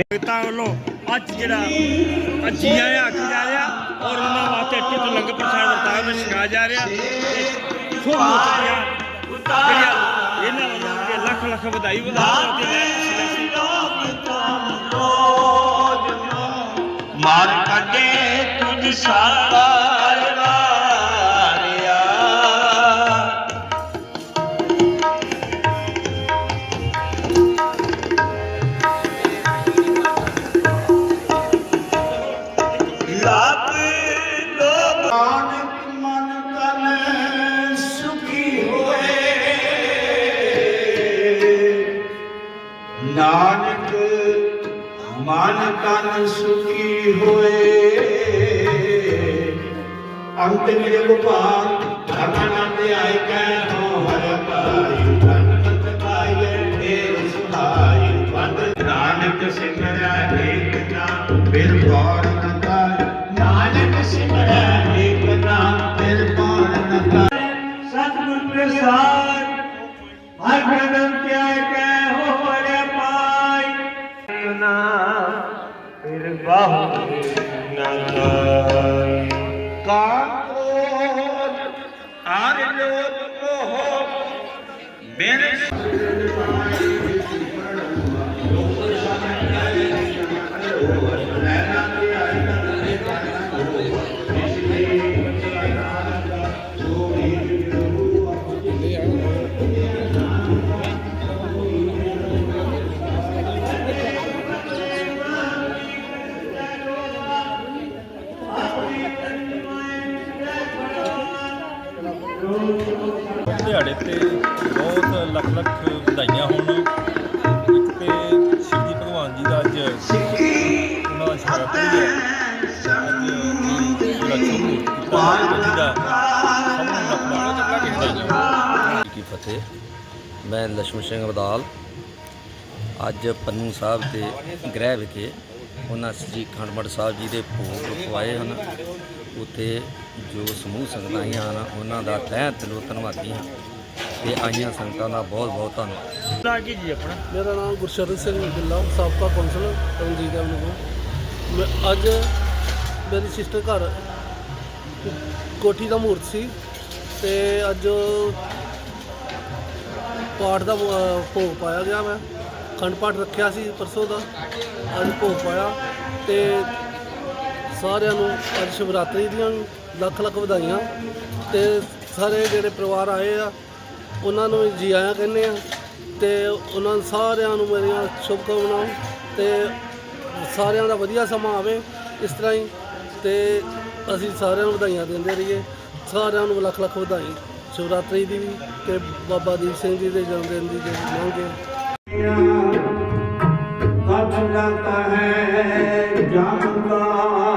ਸੰਗਤਾਂ ਵੱਲੋਂ ਅੱਜ ਜਿਹੜਾ ਅੱਜ ਆਇਆ ਆਖੀ ਜਾ ਰਿਹਾ ਔਰ ਉਹਨਾਂ ਵਾਸਤੇ ਟੁੱਟ ਲੰਗਰ ਪ੍ਰਸ਼ਾਦ ਵਰਤਾਇਆ ਵਿੱਚ ਛਕਾ ਜਾ ਰਿਹਾ। ਸੋ ਮੁੱਤਿਆ ਜਿਹੜੀਆਂ ਇਹਨਾਂ ਵੱਲੋਂ ਜਿਹੜੀਆਂ ਲੱਖ ਲੱਖ ਵਧਾਈ ਵਧਾਈ ਤੇ ਮਾਰ ਕੱਢੇ ਤੁਝ ਵਾਰਿਆ ਲੱਭ ਲੋਭ ਨਾਨਕ ਮਨ ਤਨ ਸੁਖੀ ਹੋਏ ਨਾਨਕ ਮਨ ਤਨ ਸੁਖੀ ਹੋਏ। ਅੰਤ ਮੇਰੇ ਗੋਪਾਲ ਧਰਮਾਨੰਦ ਆਇ ਕੈ ਹੋ ਹਰਿ ਪਾਈ ਧਨਪਤ ਪਾਈਏ ਢੇਰ ਸੁਹਾਈ। ਬੰਦ ਨਾਨਕ ਸਿਮਰੈ ਏਕ ਨਾਮ ਬਿਰ ਪੌੜ ਨ ਕਰ ਨਾਨਕ ਸਿਮਰੈ ਏਕ ਨਾਮ ਬਿਰ ਪੌੜ ਨ ਕਰ ਸਤਿਗੁਰ ਪ੍ਰਸਾਦ ਹਰ ਗਗਨ ਕਿਆ ਕੈ ਹੋ ਹਰਿ ਪਾਈ ਨਾ ਫਿਰ ਬਾਹੂ ਨਾ ਕਾਈ ਕਾਕੋਲ આર એટલે ઓપ બેન ਦਿਹਾੜੇ ਤੇ ਬਹੁਤ ਲੱਖ ਲੱਖ ਵਧਾਈਆਂ ਹੋਣ। ਇੱਕ ਤੇ ਸ਼ਿਵਜੀ ਭਗਵਾਨ ਜੀ ਦਾ ਅੱਜ ਉਹਨਾਂ ਦਾ ਸ਼ਿਵਰਾਤਰੀ ਹੈ। ਅੱਜ ਜਿਹੜਾ ਦਾ ਕੀ ਫਤਿਹ। ਮੈਂ ਲక్ష్ਮਣ ਸਿੰਘ ਵਦਾਲ ਅੱਜ ਪੰਨੂ ਸਾਹਿਬ ਦੇ ਗ੍ਰਹਿ ਵਿਖੇ ਉਹਨਾਂ ਸ੍ਰੀ ਖੰਡਮੜ ਸਾਹਿਬ ਜੀ ਦੇ ਭੋਗ ਪਵਾਏ ਹਨ। ਉੱਥੇ ਜੋ ਸਮੂਹ ਸੰਗਤਾਂ ਆਈਆਂ ਹਨ ਉਹਨਾਂ ਦਾ ਤਹਿ ਦਿਲੋਂ ਧੰਨਵਾਦੀ ਹਾਂ ਤੇ ਆਈਆਂ ਸੰਗਤਾਂ ਦਾ ਬਹੁਤ ਬਹੁਤ ਧੰਨਵਾਦ। ਲਾ ਕੇ ਜੀ ਆਪਣਾ? ਮੇਰਾ ਨਾਮ ਗੁਰਸ਼ਰਨ ਸਿੰਘ ਗਿੱਲਾ ਸਾਬਕਾ ਕੌਂਸਲਰ ਰਣਜੀਤ ਐਵਨਿਊ ਮੈਂ ਅੱਜ ਮੇਰੀ ਸਿਸਟਰ ਘਰ ਕੋਠੀ ਦਾ ਮੂਰਤ ਸੀ ਤੇ ਅੱਜ ਪਾਠ ਦਾ ਭੋਗ ਪਾਇਆ ਗਿਆ ਮੈਂ। ਖੰਡ ਪਾਠ ਰੱਖਿਆ ਸੀ ਪਰਸੋਂ ਦਾ ਅੱਜ ਭੋਗ ਪਾਇਆ ਤੇ ਸਾਰਿਆਂ ਨੂੰ ਅੱਜ ਸ਼ਿਵਰਾਤਰੀ ਦੀਆਂ ਲੱਖ ਲੱਖ ਵਧਾਈਆਂ ਤੇ ਸਾਰੇ ਜਿਹੜੇ ਪਰਿਵਾਰ ਆਏ ਆ, ਉਹਨਾਂ ਨੂੰ ਜੀ ਆਇਆਂ ਕਹਿੰਦੇ ਆ ਤੇ ਉਹਨਾਂ ਸਾਰਿਆਂ ਨੂੰ ਮੇਰੀਆਂ ਸ਼ੁਭਕਾਮਨਾਵਾਂ ਤੇ ਸਾਰਿਆਂ ਦਾ ਵਧੀਆ ਸਮਾਂ ਆਵੇ ਇਸ ਤਰ੍ਹਾਂ ਹੀ ਤੇ ਅਸੀਂ ਸਾਰਿਆਂ ਨੂੰ ਵਧਾਈਆਂ ਦਿੰਦੇ ਰਹੀਏ। ਸਾਰਿਆਂ ਨੂੰ ਲੱਖ ਲੱਖ ਵਧਾਈ। ਸ਼ਿਵਰਾਤਰੀ ਦੀ ਵੀ ਤੇ ਬਾਬਾ ਦੀਪ ਸਿੰਘ ਜੀ ਦੇ ਜਨਮ ਦਿਨ ਦੀ ਜਿਹੜੀ ਮੰਗੇ ਹੱਥ ਲਾਤਾ ਹੈ ਜਾਨਕਾਰ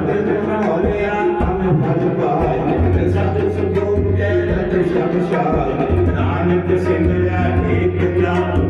ਸੁਹਾਈ ਬੰਦ